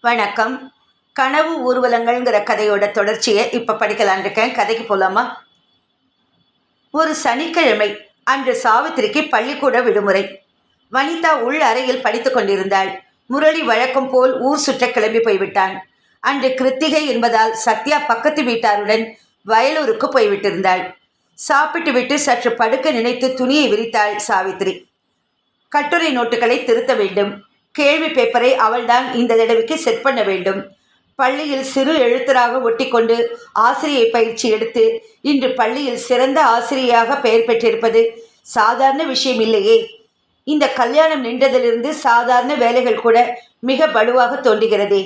வணக்கம். கனவு ஊர்வலங்கள்ங்கிற கதையோட தொடர்ச்சியை இப்போ படிக்கலான் இருக்கேன். கதைக்கு போகலாமா ஒரு சனிக்கிழமை அன்று சாவித்திரிக்கு பள்ளிக்கூட விடுமுறை. வனிதா உள் அறையில் படித்து கொண்டிருந்தாள். முரளி வழக்கம் போல் ஊர் சுற்ற கிளம்பி போய்விட்டான். அன்று கிருத்திகை என்பதால் சத்யா பக்கத்து வீட்டாருடன் வயலூருக்கு போய்விட்டிருந்தாள். சாப்பிட்டு விட்டு சற்று படுக்க நினைத்து துணியை விரித்தாள் சாவித்திரி. கட்டுரை நோட்டுகளை திருத்த வேண்டும். கேள்வி பேப்பரை அவள்தான் இந்த தடவைக்கு செட் பண்ண வேண்டும். பள்ளியில் சிறு எழுத்தராக ஒட்டிக்கொண்டு ஆசிரியை பயிற்சி எடுத்து இன்று பள்ளியில் சிறந்த ஆசிரியையாக பெயர் பெற்றிருப்பது சாதாரண விஷயம் இல்லையே. இந்த கல்யாணம் நின்றதிலிருந்து சாதாரண வேலைகள் கூட மிக வலுவாக தோன்றுகிறதே.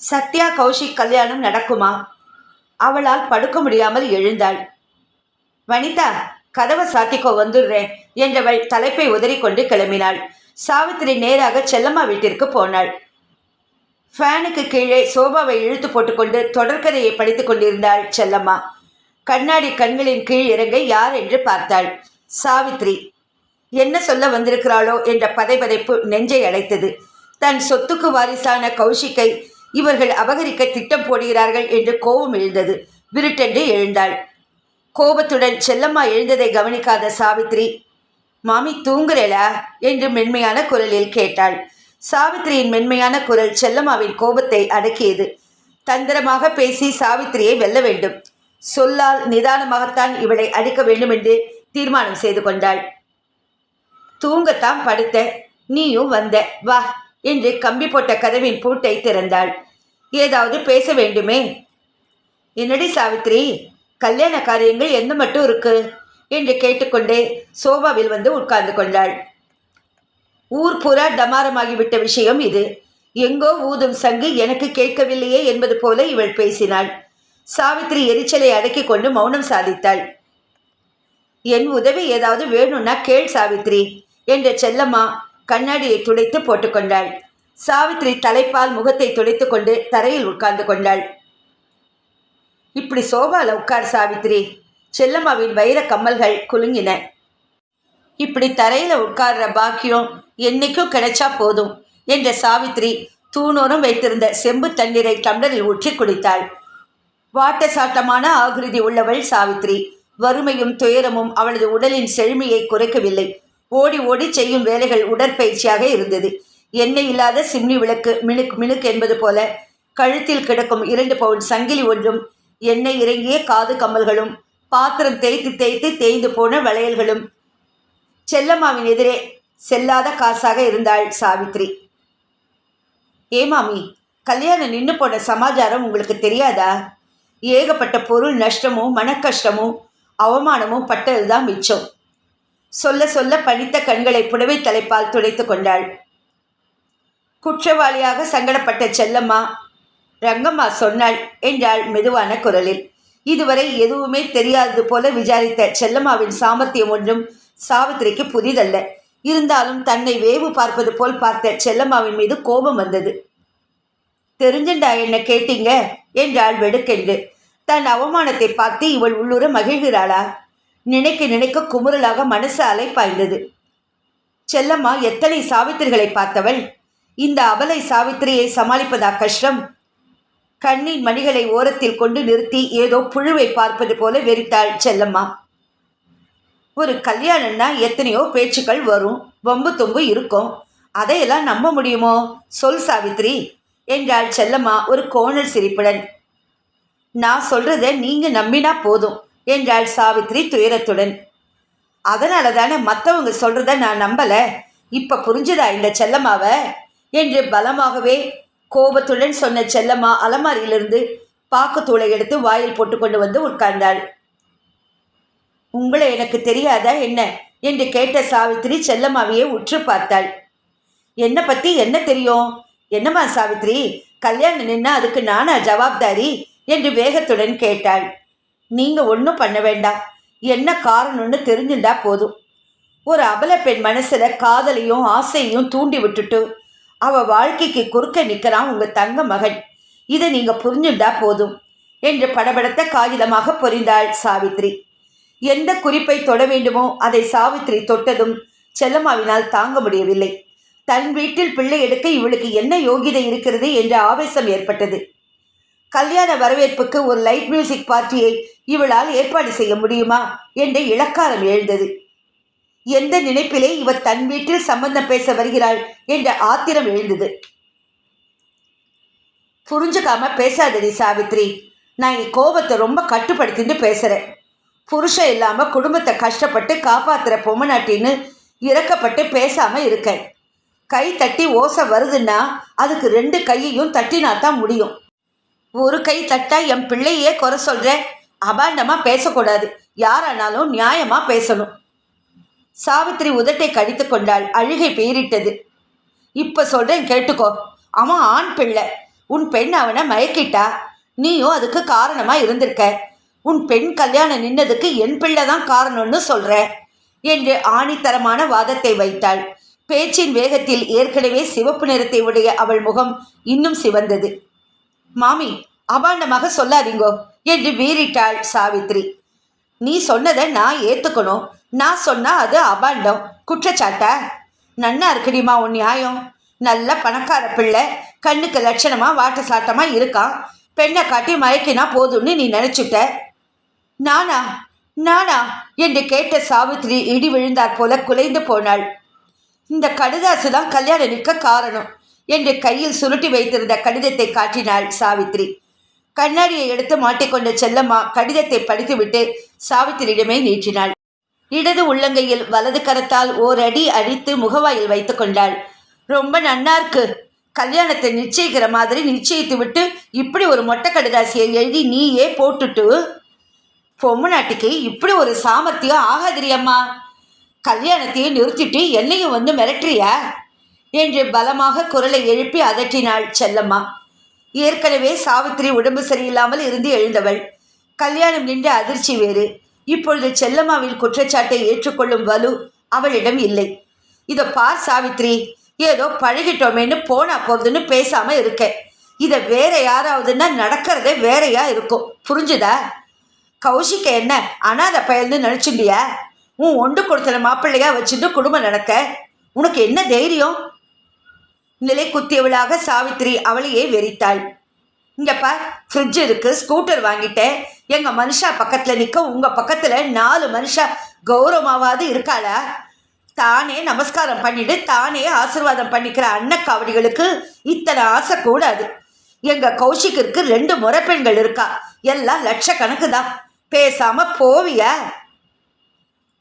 சத்யா கௌஷிக் கல்யாணம் நடக்குமா? அவளால் படுக்க முடியாமல் எழுந்தாள். வனிதா கதவை சாத்திக்கோ வந்துடுறேன் என்றவள் தலைப்பை உதறிக்கொண்டு கிளம்பினாள். சாவித்திரி நேராக செல்லம்மா வீட்டிற்கு போனாள். ஃபேனுக்கு கீழே சோபாவை இழுத்து போட்டுக்கொண்டு தொடர்கதையை படித்துக் கொண்டிருந்தாள் செல்லம்மா. கண்ணாடி கண்களின் கீழ் இறங்க யார் என்று பார்த்தாள். சாவித்ரி என்ன சொல்ல வந்திருக்கிறாளோ? என்ற பதைபதைப்பு நெஞ்சை அழைத்தது தன் சொத்துக்கு வாரிசான கௌஷிக்கை இவர்கள் அபகரிக்க திட்டம் போடுகிறார்கள் என்று கோபம் எழுந்தது. விருட்டென்று எழுந்தாள். கோபத்துடன் செல்லம்மா எழுந்ததை கவனிக்காத சாவித்ரி மாமி தூங்குறேளா என்று மென்மையான குரலில் கேட்டாள். சாவித்திரியின் மென்மையான குரல் செல்லம்மாவின் கோபத்தை அடக்கியது. தந்திரமாக பேசி சாவித்திரியை வெல்ல வேண்டும். சொல்லால் நிதானமாகத்தான் இவளை அடிக்க வேண்டும் என்று தீர்மானம் செய்து கொண்டாள். தூங்கத்தான் படுத்த நீயும் வந்த வா என்று கம்பி போட்ட கதவின் பூட்டை திறந்தாள். ஏதாவது பேச வேண்டுமே? என்னடி சாவித்ரி கல்யாண காரியங்கள் எந்த மட்டும் இருக்கு? என்று கேட்டுக்கொண்டே சோபாவில் வந்து உட்கார்ந்து கொண்டாள். ஊர் புறா டமாரமாகிவிட்ட விஷயம் இது. எங்கோ ஊதும் சங்கு எனக்கு கேட்கவில்லையே என்பது போல இவள் பேசினாள். சாவித்திரி எரிச்சலை அடக்கிக் கொண்டு மௌனம் சாதித்தாள். என் உதவி ஏதாவது வேணும்னா கேள் சாவித்ரி என்ற செல்லம்மா கண்ணாடியை துடைத்து போட்டுக்கொண்டாள் சாவித்ரி தலைப்பால் முகத்தை துடைத்து கொண்டு தரையில் உட்கார்ந்து கொண்டாள். இப்படி சோபால உட்கார் சாவித்ரி செல்லம்மாவின் வைர கம்மல்கள் குலுங்கின. இப்படி தரையில் உட்கார்ற பாக்கியம் என்னைக்கும் கிடைச்சா போதும் என்ற சாவித்ரி தூணோரம் வைத்திருந்த செம்பு தண்ணீரை டம்ளரில் ஊற்றி குடித்தாள். வாட்ட சாட்டமான ஆகிருதி உள்ளவள் சாவித்ரி. வறுமையும் துயரமும் அவளது உடலின் செழுமையை குறைக்கவில்லை. ஓடி ஓடி செய்யும் வேலைகள் உடற்பயிற்சியாக இருந்தது. எண்ணெய் இல்லாத சிம்னி விளக்கு மினுக் மினுக் என்பது போல கழுத்தில் கிடக்கும் இரண்டு பவுன் சங்கிலி ஒன்றும் எண்ணெய் இறங்கிய காது கம்மல்களும் பாத்திரம் தேய்த்து தேய்த்து தேய்ந்து போன வளையல்களும். செல்லம்மாவின் எதிரே செல்லாத காசாக இருந்தாள் சாவித்ரி. ஏ மாமி கல்யாணம் நின்று போன சமாச்சாரம் உங்களுக்கு தெரியாதா? ஏகப்பட்ட பொருள் நஷ்டமும் மனக்கஷ்டமும் அவமானமும் பட்டதுதான் மிச்சம். சொல்ல சொல்ல பனித்த கண்களை புடவை தலைப்பால் துடைத்து கொண்டாள். குற்றவாளியாக சங்கடப்பட்ட செல்லம்மா ரங்கம்மா சொன்னாள் என்றாள் மெதுவான குரலில். இதுவரை எதுவுமே தெரியாதது போல விசாரித்த செல்லம்மாவின் சாமர்த்தியம் ஒன்றும் சாவித்திரிக்கு புதிதல்ல. இருந்தாலும் தன்னை வேவு பார்ப்பது போல் பார்த்த செல்லம்மாவின் மீது கோபம் வந்தது. தெரிஞ்சுண்டா என்ன கேட்டீங்க? என்றாள் வெடுக்கென்று. தன் அவமானத்தை பார்த்து இவள் உள்ளுர மகிழ்கிறாளா? நினைக்க நினைக்க குமுறலாக மனசு அலைப்பாய்ந்தது. செல்லம்மா எத்தனை சாவித்திரிகளை பார்த்தவள்? இந்த அபலை சாவித்திரியை சமாளிப்பதா கஷ்டம்? கண்ணில் மணிகளை ஓரத்தில் கொண்டு நிறுத்தி ஏதோ புழுவை பார்ப்பது போல வெறித்தாள் செல்லம்மா. ஒரு கல்யாணம்னா எத்தனையோ பேச்சுக்கள் வரும் வம்பு தொம்பு இருக்கும். அதையெல்லாம் நம்ப முடியுமோ? சொல் சாவித்ரி என்றாள் செல்லம்மா ஒரு கோணல் சிரிப்புடன். நான் சொல்றத நீங்க நம்பினா போதும் என்றாள் சாவித்ரி துயரத்துடன். அதனால தானே மற்றவங்க சொல்றத நான் நம்பல? இப்ப புரிஞ்சதா இந்த செல்லம்மாவை? என்று பலமாகவே கோபத்துடன் சொன்ன செல்லம்மா அலமாரியிலிருந்து பாக்குத்தூளை எடுத்து வாயில் போட்டுக்கொண்டு வந்து உட்கார்ந்தாள். உங்களை எனக்கு தெரியாதா என்ன? என்று கேட்ட சாவித்திரி செல்லம்மாவையே உற்று பார்த்தாள். என்னை பற்றி என்ன தெரியும்? என்னம்மா சாவித்திரி கல்யாணம் நின்னா அதுக்கு நானா ஜவாப்தாரி? என்று வேகத்துடன் கேட்டாள். நீங்கள் ஒன்றும் பண்ண வேண்டாம் என்ன காரணம்னு தெரிஞ்சுட்டா போதும். ஒரு அபல பெண் மனசில் காதலையும் ஆசையையும் தூண்டி விட்டுட்டு அவ வாழ்க்கைக்கு குறுக்க நிற்கிறான் உங்கள் தங்க மகன். இதை நீங்கள் புரிஞ்சுட்டா போதும் என்று படபடத்த காகிதமாக பொறிந்தாள் சாவித்ரி. எந்த குறிப்பை தொட வேண்டுமோ அதை சாவித்ரி தொட்டதும் செல்லம்மாவினால் தாங்க முடியவில்லை. தன் வீட்டில் பிள்ளை எடுக்க இவளுக்கு என்ன யோகிதை இருக்கிறது என்ற ஆவேசம் ஏற்பட்டது. கல்யாண வரவேற்புக்கு ஒரு லைட் மியூசிக் பார்ட்டியை இவளால் ஏற்பாடு செய்ய முடியுமா? என்ற இலக்காரம் எழுந்தது. எந்த நினைப்பிலே இவர் தன் வீட்டில் சம்பந்தம் பேச வருகிறாள் என்ற ஆத்திரம் எழுந்தது. புரிஞ்சுக்காம பேசாதடி சாவித்ரி. நான் என் கோபத்தை ரொம்ப கட்டுப்படுத்திட்டு பேசுகிறேன் புருஷன் இல்லாமல் குடும்பத்தை கஷ்டப்பட்டு காப்பாத்துற பொம்மநாட்டின்னு இறக்கப்பட்டு பேசாமல் இருக்கேன். கை தட்டி ஓசை வருதுன்னா அதுக்கு ரெண்டு கையையும் தட்டினா தான் முடியும். ஒரு கை தட்டா என் பிள்ளையே குறை சொல்கிறேன் அபாண்டமாக பேசக்கூடாது. யாரானாலும் நியாயமாக பேசணும். சாவித்திரி உதட்டை கடித்து கொண்டாள். அழுகை பெயரிட்டது இப்போ சொல்கிறேன் கேட்டுக்கோ. அவன் ஆண் பிள்ளை. உன் பெண் அவனை மயக்கிட்டா? நீயும் அதுக்கு காரணமாக இருந்திருக்க. உன் பெண் கல்யாணம் நின்னதுக்கு என் பிள்ளை தான் காரணம்னு சொல்கிற என்று ஆணித்தரமான வாதத்தை வைத்தாள். பேச்சின் வேகத்தில் ஏற்கனவே சிவப்பு நிறத்தை உடைய அவள் முகம் இன்னும் சிவந்தது. மாமி அபாண்டமாக சொல்லாதீங்கோ என்று வீறிட்டாள் சாவித்ரி நீ சொன்னதை நான் ஏற்றுக்கணும் நான் சொன்னால் அது அபாண்டம். குற்றச்சாட்டா? நன்னா இருக்குடிமா உன் நியாயம். நல்ல பணக்கார பிள்ளை. கண்ணுக்கு லட்சணமாக வாட்ட சாட்டமாக இருக்கான். பெண்ணை காட்டி மயக்கினா போதும்னு நீ நினச்சிட்ட. நானா? நானா? என்று கேட்ட சாவித்ரி இடி விழுந்தாற் போல குலைந்து போனாள். இந்த கடிதாசு தான் கல்யாணம் நிற்க காரணம் என்று கையில் சுருட்டி வைத்திருந்த கடிதத்தை காட்டினாள் சாவித்ரி கண்ணாடியை எடுத்து மாட்டிக்கொண்ட செல்லம்மா கடிதத்தை படித்துவிட்டு சாவித்திரியிடமே நீட்டினாள். இடது உள்ளங்கையில் வலது கரத்தால் ஓரடி அடித்து முகவாயில் வைத்து கொண்டாள். ரொம்ப நன்னா இருக்கு கல்யாணத்தை நிச்சயிக்கிற மாதிரி நிச்சயித்து விட்டு இப்படி ஒரு மொட்டை கடுதாசியை எழுதி நீயே போட்டுட்டு. பொம்முநாட்டிக்கு இப்படி ஒரு சாமர்த்தியம் ஆகாதிரியம்மா கல்யாணத்தையும் நிறுத்திட்டு என்னையும் வந்து மிரட்டுறியா? என்று பலமாக குரலை எழுப்பி அதட்டினாள் செல்லம்மா. ஏற்கனவே சாவித்திரி உடம்பு சரியில்லாமல் இருந்து எழுந்தவள். கல்யாணம் நின்ற அதிர்ச்சி வேறு. இப்பொழுது செல்லம்மாவின் குற்றச்சாட்டை ஏற்றுக்கொள்ளும் வலு அவளிடம் இல்லை. இதை பார் சாவித்ரி ஏதோ பழகிட்டோமேன்னு போனா போகுதுன்னு பேசாம இருக்க. இதை வேற யாராவதுன்னா நடக்கிறதே வேறையா இருக்கும். புரிஞ்சுதா? கௌஷிக்க என்ன அனாதை பயல்னு நினச்சிண்டியா உன் ஒண்டு கொடுத்தன மாப்பிள்ளையா வச்சுட்டு குடும்பம் நடக்க? உனக்கு என்ன தைரியம்? நிலை குத்தியவளாக சாவித்ரி அவளையே வெறித்தாள். இங்கப்பா ஃப்ரிட்ஜ் இருக்கு ஸ்கூட்டர் வாங்கிட்டேன். எங்க மனுஷா பக்கத்துல நிற்க உங்க பக்கத்துல நாலு மனுஷா கௌரவமாவது இருக்காளா? தானே நமஸ்காரம் பண்ணிட்டு தானே ஆசீர்வாதம் பண்ணிக்கிற அன்னக்காவடிகளுக்கு இத்தனை ஆசை கூடாது. எங்க கௌஷிக்கிற்கு ரெண்டு முறைப்பெண்கள் இருக்கா? எல்லாம் லட்சக்கணக்கு தான். பேசாம போவியா?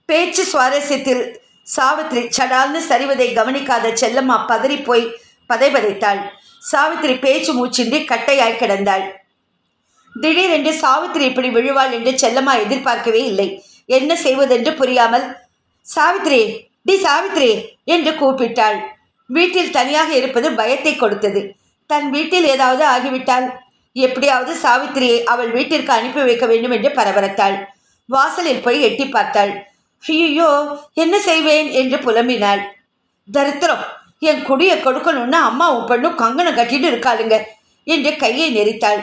பேச்சு சுவாரஸ்யத்தில் சாவித்ரி சடால்னு சரிவதை கவனிக்காத செல்லம்மா பதறி போய் பதைபதைத்தாள். சாவித்திரி பேச்சு மூச்சின்றி கட்டையாய் கிடந்தாள். திடீரென்று சாவித்திரி இப்படி விழுவாள் என்று செல்லம்மா எதிர்பார்க்கவே இல்லை. என்ன செய்வதென்று புரியாமல் சாவித்ரி டி சாவித்ரி என்று கூப்பிட்டாள். வீட்டில் தனியாக இருப்பது பயத்தை கொடுத்தது. தன் வீட்டில் ஏதாவது ஆகிவிட்டால் எப்படியாவது சாவித்திரியை அவள் வீட்டிற்கு அனுப்பி வைக்க வேண்டும் என்று பரபரத்தாள். வாசலில் போய் எட்டி பார்த்தாள். ஐயோ என்ன செய்வேன்? என்று புலம்பினாள். தரித்திரம் என் குடியை கொடுக்கணும்னா அம்மாவும் பெண்ணும் கங்கணம் கட்டிட்டு இருக்காளுங்க என்று கையை நெரித்தாள்.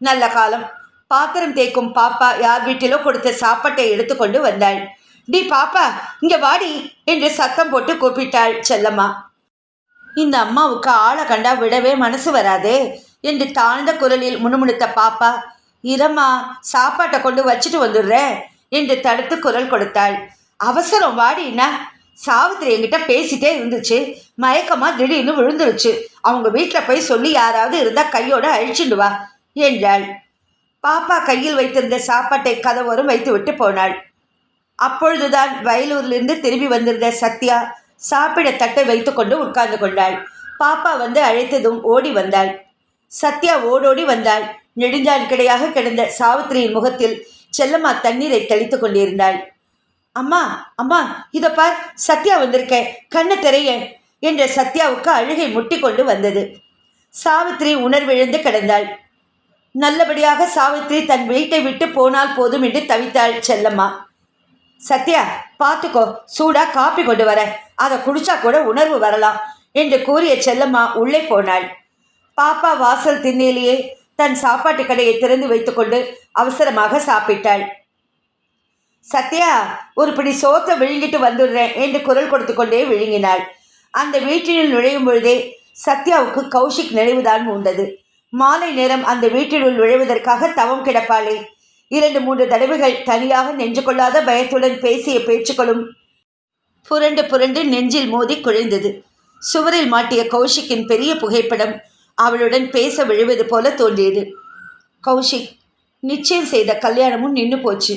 நல்ல காலம். பாத்திரம் தேய்க்கும் பாப்பா யார் வீட்டிலோ கொடுத்த சாப்பாட்டை எடுத்துக்கொண்டு வந்தாள். டி பாப்பா இங்க வாடி என்று சத்தம் போட்டு கூப்பிட்டாள் செல்லம்மா. இந்த அம்மாவுக்கு ஆளை கண்டா விடவே மனசு வராதே என்று தாழ்ந்த குரலில் முணுமுணுத்த பாப்பா. இரம்மா சாப்பாட்டை கொண்டு வச்சுட்டு வந்துடுறேன் என்று தடுத்து குரல் கொடுத்தாள். அவசரம் வாடினா சாவித்திரி என்கிட்ட பேசிட்டே இருந்துச்சு. மயக்கமா திடீர்னு விழுந்துருச்சு. அவங்க வீட்டில் போய் சொல்லி யாராவது இருந்தால் கையோட அழிச்சுடுவா என்றாள். பாப்பா கையில் வைத்திருந்த சாப்பாட்டை கதவோரம் வைத்து விட்டு போனாள். அப்பொழுதுதான் வயலூரிலிருந்து திரும்பி வந்திருந்த சத்யா சாப்பிட தட்டை வைத்துக்கொண்டு உட்கார்ந்து கொண்டாள். பாப்பா வந்து அழைத்ததும் ஓடி வந்தாள். சத்யா ஓடோடி வந்தாள். நெடுஞ்சான் கிடந்த சாவித்திரியின் முகத்தில் செல்லம்மா தண்ணீரை தெளித்து கொண்டிருந்தாள். அம்மா அம்மா இதை பார் சத்யா வந்திருக்கேன் கண்ணை திரைய என்ற சத்யாவுக்கு அழுகை முட்டி கொண்டு வந்தது. சாவித்ரி உணர்விழந்து கிடந்தாள். நல்லபடியாக சாவித்ரி தன் வீட்டை விட்டு போனால் போதும் என்று தவித்தாள் செல்லம்மா. சத்யா பார்த்துக்கோ சூடாக காப்பி கொண்டு வர அதை குடிச்சா கூட உணர்வு வரலாம் என்று கூறிய செல்லம்மா உள்ளே போனாள். பாப்பா வாசல் திண்ணிலேயே தன் சாப்பாட்டு கடையை திறந்து வைத்துக்கொண்டு அவசரமாக சாப்பிட்டாள். சத்யா ஒரு பிடி சோத்தை விழுங்கிட்டு வந்துடுறேன் என்று குரல் கொடுத்து கொண்டே விழுங்கினாள். அந்த வீட்டினுள் நுழையும் பொழுதே சத்யாவுக்கு கௌஷிக் நினைவுதான் உண்டது மாலை நேரம் அந்த வீட்டினுள் நுழைவதற்காக தவம் கிடப்பாளே. இரண்டு மூன்று தடவைகள் தனியாக நெஞ்சு கொள்ளாத பயத்துடன் பேசிய பேச்சுக்களும் புரண்டு புரண்டு நெஞ்சில் மோதி குழைந்தது. சுவரில் மாட்டிய கௌஷிக்கின் பெரிய புகைப்படம் அவளுடன் பேச விழுவது போல தோன்றியது. கௌஷிக் நிச்சயம் செய்த கல்யாணமும் நின்று போச்சு.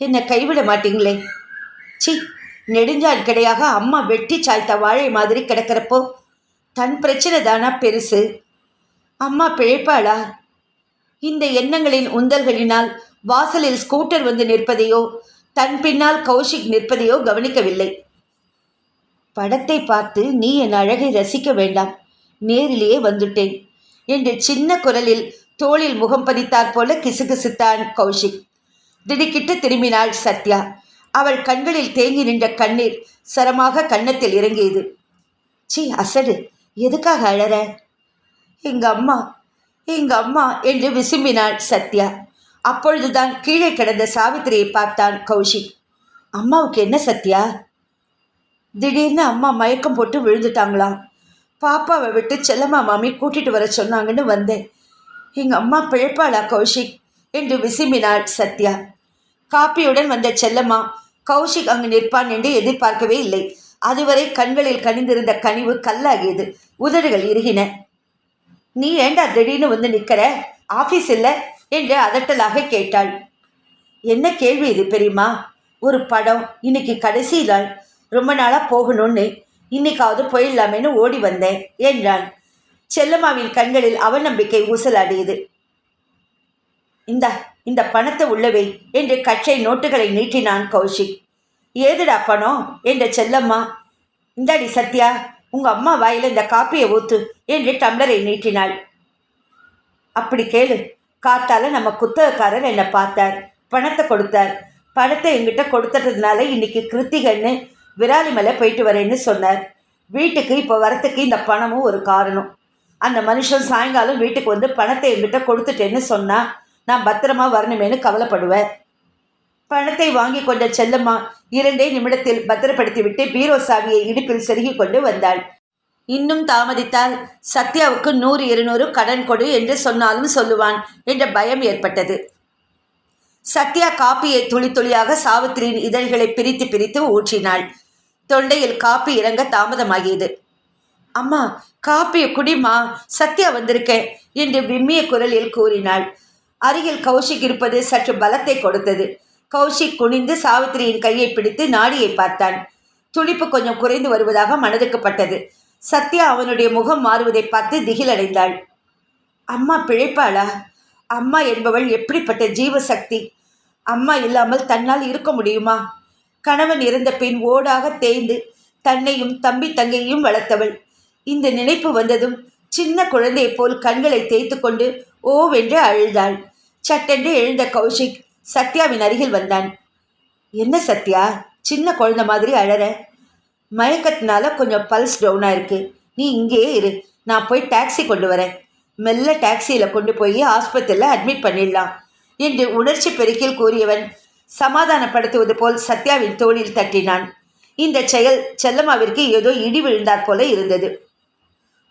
என்னை கைவிட மாட்டீங்களே? சி நெடுஞ்சால் கிடையாக அம்மா வெட்டி சாய்த்த வாழை மாதிரி கிடக்கிறப்போ தன் பிரச்சனை தானா பெருசு? அம்மா பிழைப்பாளா? இந்த எண்ணங்களின் உந்தல்களினால் வாசலில் ஸ்கூட்டர் வந்து நிற்பதையோ தன் பின்னால் கௌஷிக் நிற்பதையோ கவனிக்கவில்லை. படத்தை பார்த்து நீ என் அழகை ரசிக்க வேண்டாம் நேரிலேயே வந்துட்டேன் என்று சின்ன குரலில் தோளில் முகம் பதித்தாற் போல கிசுகிசுத்தான் கௌஷிக். திடுக்கிட்டு திரும்பினாள் சத்யா. அவள் கண்களில் தேங்கி நின்ற கண்ணீர் சரமாக கன்னத்தில் இறங்கியது. சி அசடு. எதுக்காக அழற? எங்க அம்மா எங்க அம்மா என்று விசும்பினாள் சத்யா. அப்பொழுதுதான் கீழே கிடந்த சாவித்திரியை பார்த்தான் கௌஷிக். அம்மாவுக்கு என்ன சத்யா? திடீர்னு அம்மா மயக்கம் போட்டு விழுந்துட்டாங்களாம் பாப்பாவை விட்டு செல்லம்மா மாமி கூட்டிட்டு வர சொன்னாங்கன்னு வந்தேன். எங்க அம்மா பிழைப்பாளா கௌஷிக்? என்று விசும்பினாள் சத்யா. காப்பியுடன் வந்த செல்லம்மா கௌஷிக் அங்கு நிற்பான் என்று எதிர்பார்க்கவே இல்லை. அதுவரை கண்களில் கனிந்திருந்த கனிவு கல்லாகியது. உதடுகள் இறுகின. நீ ஏண்டா திடீர்னு வந்து நிற்கிற? ஆஃபீஸ் இல்லை? என்று அதட்டலாக கேட்டாள். என்ன கேள்வி இது பெரியம்மா? ஒரு படம் இன்னைக்கு கடைசி நாள். ரொம்ப நாளாக போகணும்னு. இன்னைக்காவது போயிடலாமேன்னு ஓடி வந்தேன் என்றான். செல்லம்மாவின் கண்களில் அவநம்பிக்கை ஊசலாடியது. இந்த இந்த பணத்தை உள்ளவை என்று கச்சை நோட்டுகளை நீட்டினான் கௌஷிக். ஏதுடா பணம்? என்ற செல்லம்மா. இந்தாடி சத்யா உங்க அம்மா வாயில இந்த காப்பியை ஊத்து என்று டம்ளரை நீட்டினாள். அப்படி கேளு. காத்தால நம்ம குத்தகக்காரர் என்னை பார்த்தார் பணத்தை கொடுத்தார். பணத்தை என்கிட்ட கொடுத்துட்டதுனால இன்னைக்கு கிருத்திகன்னு விராலிமலை போயிட்டு வரேன்னு சொன்னார். வீட்டுக்கு இப்போ வரத்துக்கு இந்த பணமும் ஒரு காரணம். அந்த மனுஷன் சாயங்காலம் வீட்டுக்கு வந்து பணத்தை என்கிட்ட கொடுத்துட்டேன்னு சொன்னா நான் பத்திரமா வரணுமேனு கவலைப்படுவேன். பணத்தை வாங்கி கொண்ட செல்லம்மா இரண்டே நிமிடத்தில் பத்திரப்படுத்திவிட்டு பீரோ சாவியை இடுப்பில் செருகி கொண்டு வந்தாள். இன்னும் தாமதித்தால் சத்யாவுக்கு நூறு இருநூறு கடன் கொடு என்று சொன்னாலும் சொல்லுவான் என்ற பயம் ஏற்பட்டது. சத்யா காப்பியை துளி துளியாக சாவித்திரியின் இதழ்களை பிரித்து பிரித்து ஊற்றினாள். தொண்டையில் காப்பி இறங்க தாமதமாகியது. அம்மா காப்பியை குடிமா சத்யா வந்திருக்கேன் என்று விம்மிய குரலில் கூறினாள். அருகில் கௌஷிக் இருப்பது சற்று பலத்தை கொடுத்தது. கௌஷிக் குனிந்து சாவித்திரியின் கையை பிடித்து நாடியை பார்த்தான். துளிப்பு கொஞ்சம் குறைந்து வருவதாக மனதுக்கு பட்டது. சத்யா அவனுடைய முகம் மாறுவதை பார்த்து திகிலடைந்தாள். அம்மா பிழைப்பாளா? அம்மா என்பவள் எப்படிப்பட்ட ஜீவசக்தி? அம்மா இல்லாமல் தன்னால் இருக்க முடியுமா? கணவன் இறந்த பின் ஓடாக தேய்ந்து தன்னையும் தம்பி தங்கையையும் வளர்த்தவள். இந்த நினைப்பு வந்ததும் சின்ன குழந்தையைப் போல் கண்களை தேய்த்து கொண்டு ஓவென்று அழுதாள். சட்டென்று எழுந்த கௌஷிக் சத்யாவின் அருகில் வந்தான். என்ன சத்யா? சின்ன குழந்தை மாதிரி அழற. மயக்கத்தினால கொஞ்சம் பல்ஸ் டவுனாக இருக்கு. நீ இங்கேயே இரு. நான் போய் டாக்ஸி கொண்டு வரேன். மெல்ல டாக்ஸியில் கொண்டு போய் ஆஸ்பத்திரியில் அட்மிட் பண்ணிடலாம் என்று உணர்ச்சி பெருக்கில் கூறியவன் சமாதானப்படுத்துவது போல் சத்யாவின் தோளில் தட்டினான். இந்த செயல் செல்லம்மாவிற்கு ஏதோ இடி விழுந்தாற் போல இருந்தது.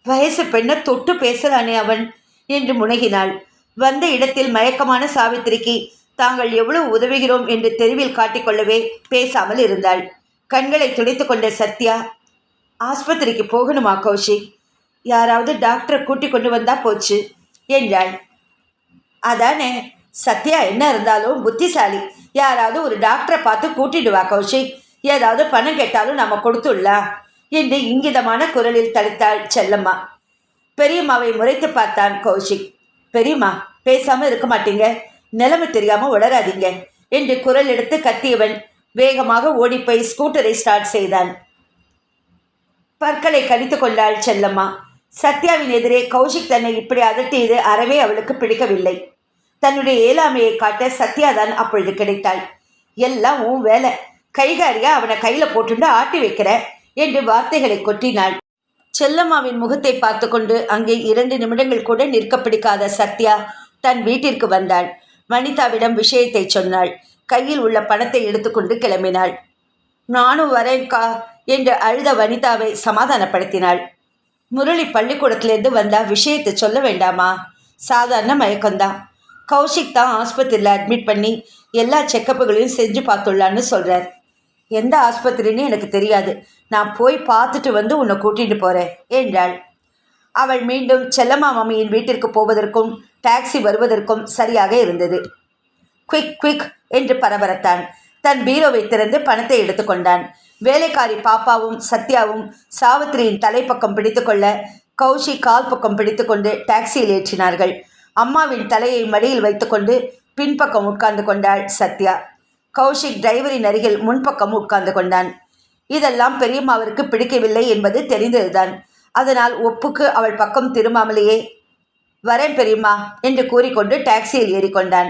வயசு பெண்ணை தொட்டு பேசலானே அவன் என்று முனகினாள். வந்த இடத்தில் மயக்கமான சாவித்திரிக்கு தாங்கள் எவ்வளவு உதவுகிறோம் என்று தெருவில் காட்டிக்கொள்ளவே பேசாமல் இருந்தாள். கண்களை துடைத்து கொண்ட சத்யா ஆஸ்பத்திரிக்கு போகணுமா கௌஷிக்? யாராவது டாக்டரை கூட்டி கொண்டு வந்தா போச்சு என்றாள். அதானே சத்யா என்ன இருந்தாலும் புத்திசாலி. யாராவது ஒரு டாக்டரை பார்த்து கூட்டிடுவா கௌஷிக். ஏதாவது பணம் கேட்டாலும் நம்ம கொடுத்துடலாம் என்று இங்கிதமான குரலில் தடுத்தாள் செல்லம்மா. பெரியம்மாவை முறைத்து பார்த்தான் கௌஷிக். பெரியம்மா பேசாம இருக்க மாட்டீங்க. நிலைமை தெரியாம உளராதீங்க என்று குரல் எடுத்து கத்தியவன் வேகமாக ஓடிப்போய் ஸ்கூட்டரை ஸ்டார்ட் செய்தான். பற்களை கடித்து கொண்டாள் செல்லம்மா. சத்யாவின் எதிரே கௌஷிக் தன்னை இப்படி அதட்டியது அறவே அவளுக்கு பிடிக்கவில்லை. தன்னுடைய ஏழாமையை காட்ட சத்யா தான் அப்பொழுது கிடைத்தாள். எல்லாம் உன் வேலை. கைகாரியா அவனை கையில போட்டுண்டு ஆட்டி வைக்கிற என்று வார்த்தைகளை கொட்டினாள். செல்லம்மாவின் முகத்தை பார்த்து கொண்டு அங்கே இரண்டு நிமிடங்கள் கூட நிற்க பிடிக்காத சத்யா தன் வீட்டிற்கு வந்தாள். வனிதாவிடம் விஷயத்தை சொன்னாள். கையில் உள்ள பணத்தை எடுத்துக்கொண்டு கிளம்பினாள். நானும் வரேன்க்கா என்று அழுத வனிதாவை சமாதானப்படுத்தினாள். முரளி பள்ளிக்கூடத்திலேருந்து வந்தா விஷயத்தை சொல்ல வேண்டாமா? சாதாரண மயக்கம்தான். கௌஷிக் தான் ஆஸ்பத்திரியில் அட்மிட் பண்ணி எல்லா செக்கப்புகளையும் செஞ்சு பார்த்துள்ளான்னு சொல்கிறார் எந்த ஆஸ்பத்திரின்னு எனக்கு தெரியாது. நான் போய் பார்த்துட்டு வந்து உன்னை கூட்டிகிட்டு போகிறேன் என்றாள். அவள் மீண்டும் செல்லம்மா மம்மியின் வீட்டிற்கு போவதற்கும் டாக்ஸி வருவதற்கும் சரியாக இருந்தது. குவிக் குவிக் என்று பரபரத்தான். தன் பீரோவை திறந்து பணத்தை எடுத்துக்கொண்டான் வேலைக்காரி பாப்பாவும் சத்யாவும் சாவித்திரியின் தலைப்பக்கம் பிடித்துக்கொள்ள கௌஷி கால் பக்கம் பிடித்துக்கொண்டு டாக்ஸியில் ஏற்றினார்கள். அம்மாவின் தலையை மடியில் வைத்துக்கொண்டு பின்பக்கம் உட்கார்ந்து கொண்டாள் சத்யா. கௌஷிக் டிரைவரின் அருகில் முன்பக்கம் உட்கார்ந்து கொண்டான். இதெல்லாம் பெரியம்மாவிற்கு பிடிக்கவில்லை என்பது தெரிந்ததுதான். அதனால் ஒப்புக்கு அவள் பக்கம் திரும்பாமலேயே வரேன் பெரியம்மா என்று கூறிக்கொண்டு டாக்ஸியில் ஏறிக்கொண்டான்.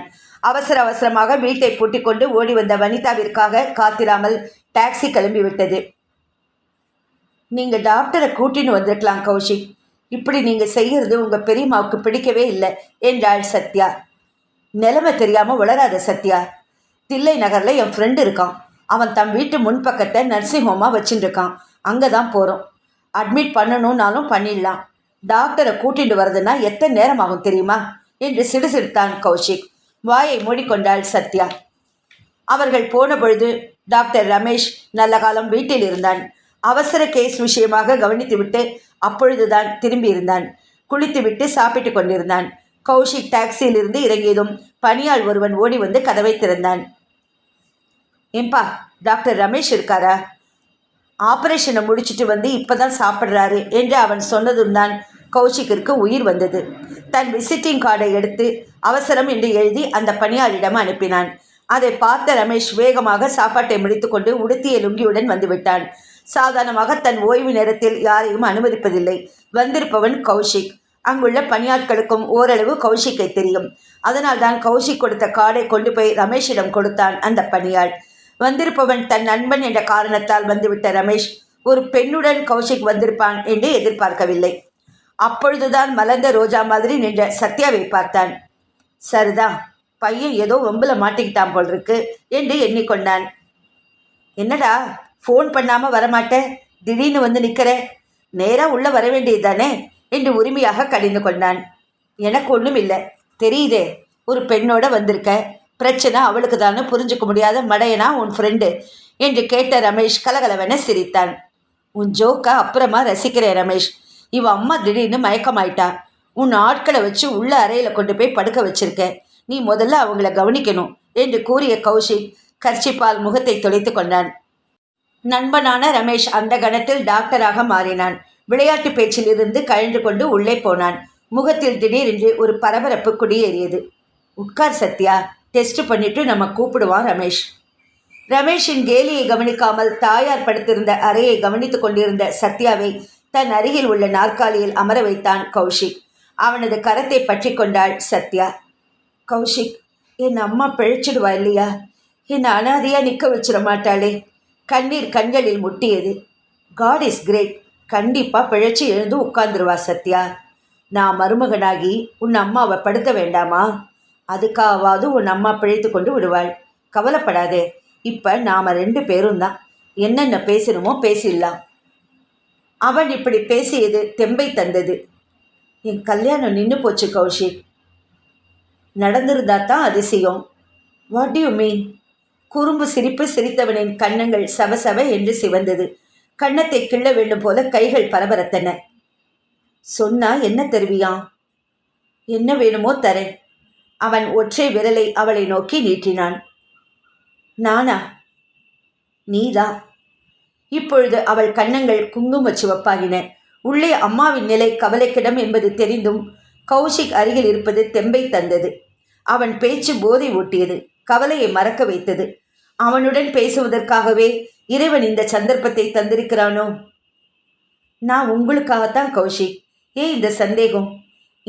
அவசர அவசரமாக வீட்டை பூட்டிக்கொண்டு ஓடி வந்த வனிதாவிற்காக காத்திராமல் டாக்ஸி கிளம்பிவிட்டது. நீங்கள் டாக்டரை கூட்டின்னு வந்திருக்கலாம் கௌஷிக். இப்படி நீங்கள் செய்கிறது உங்கள் பெரியம்மாவுக்கு பிடிக்கவே இல்லை என்றாள் சத்யா. நிலைமை தெரியாமல் உளராத சத்யா. தில்லை நகரில் என் ஃப்ரெண்டு இருக்கான். அவன் தன் வீட்டு முன்பக்கத்தை நர்சிங் ஹோமாக வச்சுட்டுருக்கான் அங்கே தான் போகிறோம் அட்மிட் பண்ணணும்னாலும் பண்ணிடலாம். டாக்டரை கூட்டிட்டு வரதுன்னா எத்தனை நேரம் ஆகும் தெரியுமா? என்று சிடுசிடுத்தான் கௌஷிக். வாயை மூடிக்கொண்டாள் சத்யா. அவர்கள் போன பொழுது டாக்டர் ரமேஷ் நல்ல காலம் வீட்டில் இருந்தான். அவசர கேஸ் விஷயமாக கவனித்துவிட்டு அப்பொழுதுதான் திரும்பியிருந்தான் குளித்துவிட்டு சாப்பிட்டு கொண்டிருந்தான். கௌஷிக் டாக்ஸியிலிருந்து இறங்கியதும் பணியாள் ஒருவன் ஓடி வந்து கதவை திறந்தான். ஏம்பா டாக்டர் ரமேஷ் இருக்காரா? ஆப்ரேஷனை முடிச்சுட்டு வந்து இப்போதான் சாப்பிட்றாரு என்று அவன் சொன்னதும் தான் கௌஷிக்கிற்கு உயிர் வந்தது. தன் விசிட்டிங் கார்டை எடுத்து அவசரம் என்று எழுதி அந்த பணியாளிடம் அனுப்பினான். அதை பார்த்த ரமேஷ் வேகமாக சாப்பாட்டை முடித்துக்கொண்டு உடுத்திய லுங்கியுடன் வந்துவிட்டான். சாதாரணமாக தன் ஓய்வு நேரத்தில் யாரையும் அனுமதிப்பதில்லை. வந்திருப்பவன் கௌஷிக் அங்குள்ள பணியாட்களுக்கும் ஓரளவு கௌஷிக்கை தெரியும். அதனால் தான் கௌஷிக் கொடுத்த கார்டை கொண்டு போய் ரமேஷிடம் கொடுத்தான் அந்த பணியாள். வந்திருப்பவன் தன் நண்பன் என்ற காரணத்தால் வந்துவிட்ட ரமேஷ் ஒரு பெண்ணுடன் கௌஷிக் வந்திருப்பான் என்று எதிர்பார்க்கவில்லை. அப்பொழுதுதான் மலர்ந்த ரோஜா மாதிரி நின்ற சத்யாவை பார்த்தான். சரிதான் பையன் ஏதோ வம்புல மாட்டிக்கிட்டான் போல் இருக்கு என்று எண்ணிக்கொண்டான். என்னடா ஃபோன் பண்ணாமல் வரமாட்டேன் திடீர்னு வந்து நிற்கிற நேராக உள்ளே வர வேண்டியது தானே என்று உரிமையாக கடிந்து கொண்டான். எனக்கு ஒன்றும் இல்லை தெரியுதே ஒரு பெண்ணோட வந்திருக்க. பிரச்சனை அவளுக்கு தானே புரிஞ்சுக்க முடியாத மடையனா உன் ஃப்ரெண்டு என்று கேட்ட ரமேஷ் கலகலவென சிரித்தான். உன் ஜோக்கை அப்புறமா ரசிக்கிறேன் ரமேஷ். இவ அம்மா திடீர்னு மயக்கமாயிட்டா. உன் ஆட்களை வச்சு உள்ள அறையில் கொண்டு போய் படுக்க வச்சிருக்க நீ முதல்ல அவங்கள கவனிக்கணும் என்று கூறிய கௌஷிக் கர்ச்சிப்பால் முகத்தை தொலைத்து கொண்டான். நண்பனான ரமேஷ் அந்த கணத்தில் டாக்டராக மாறினான். விளையாட்டு பேச்சில் இருந்து கழிந்து கொண்டு உள்ளே போனான். முகத்தில் திடீரென்று ஒரு பரபரப்பு குடியேறியது. உட்கார் சத்யா. டெஸ்ட் பண்ணிட்டு நம்ம கூப்பிடுவான் ரமேஷ். ரமேஷின் கேலியை கவனிக்காமல் தாயார் படுத்திருந்த அறையை கவனித்துக் கொண்டிருந்த சத்யாவை தன் அருகில் உள்ள நாற்காலியில் அமர வைத்தான் கௌஷிக். அவனது கரத்தை பற்றி கொண்டாள் சத்யா. கௌஷிக் என் அம்மா பிழைச்சிடுவா இல்லையா? என்னை அனாதையாக நிற்க வச்சிட மாட்டாளே. கண்ணீர் கண்களில் முட்டியது. காட் இஸ் கிரேட் கண்டிப்பாக பிழைச்சி எழுந்து உட்கார்ந்துருவா சத்யா. நான் மருமகனாகி உன் அம்மாவை படுத்த வேண்டாமா? அதுக்காவது உன் அம்மா பிழைத்து கொண்டு விடுவாள். கவலைப்படாதே. இப்போ நாம் ரெண்டு பேரும் தான் என்னென்ன பேசணுமோ பேசிடலாம். அவன் இப்படி பேசியது தெம்பை தந்தது. என் கல்யாணம் நின்று போச்சு கௌஷிக். நடந்திருந்தா தான் அதிசயம் வாட் யூ மீன் குறும்பு சிரிப்பு சிரித்தவனின் கன்னங்கள் சவசவ என்று சிவந்தது. கன்னத்தை கிள்ள வேண்டும் போல கைகள் பரபரத்தன. சொன்னா என்ன தருவியான் என்ன வேணுமோ தரேன். அவன் ஒற்றை விரலை அவளை நோக்கி நீட்டினான். நானா? நீதா? இப்பொழுது அவள் கன்னங்கள் குங்கும சிவப்பாகின. உள்ளே அம்மாவின் நிலை கவலைக்கிடம் என்பது தெரிந்தும் கௌஷிக் அருகில் இருப்பது தெம்பை தந்தது. அவன் பேச்சு போதை ஓட்டியது கவலையை மறக்க வைத்தது. அவனுடன் பேசுவதற்காகவே இறைவன் இந்த சந்தர்ப்பத்தை தந்திருக்கிறானோ? நான் உங்களுக்காகத்தான் கௌஷிக். ஏன் இந்த சந்தேகம்?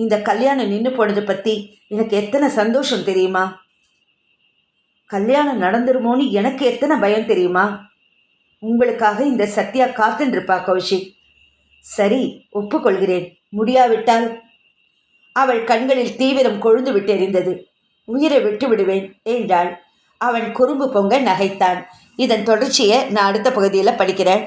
இந்த கல்யாணம் நின்று போனது பற்றி எனக்கு எத்தனை சந்தோஷம் தெரியுமா? கல்யாணம் நடந்துருமோன்னு எனக்கு எத்தனை பயம் தெரியுமா? உங்களுக்காக இந்த சத்யா காத்துருப்பா கௌஷிக். சரி ஒப்புக்கொள்கிறேன். முடியாவிட்டால் அவள் கண்களில் தீவிரம் கொழுந்து விட்டெறிந்தது உயிரை விட்டு விடுவேன் என்றாள். அவன் குறும்பு பொங்க நகைத்தான். இதன் தொடர்ச்சியை நான் அடுத்த பகுதியில் படிக்கிறேன்.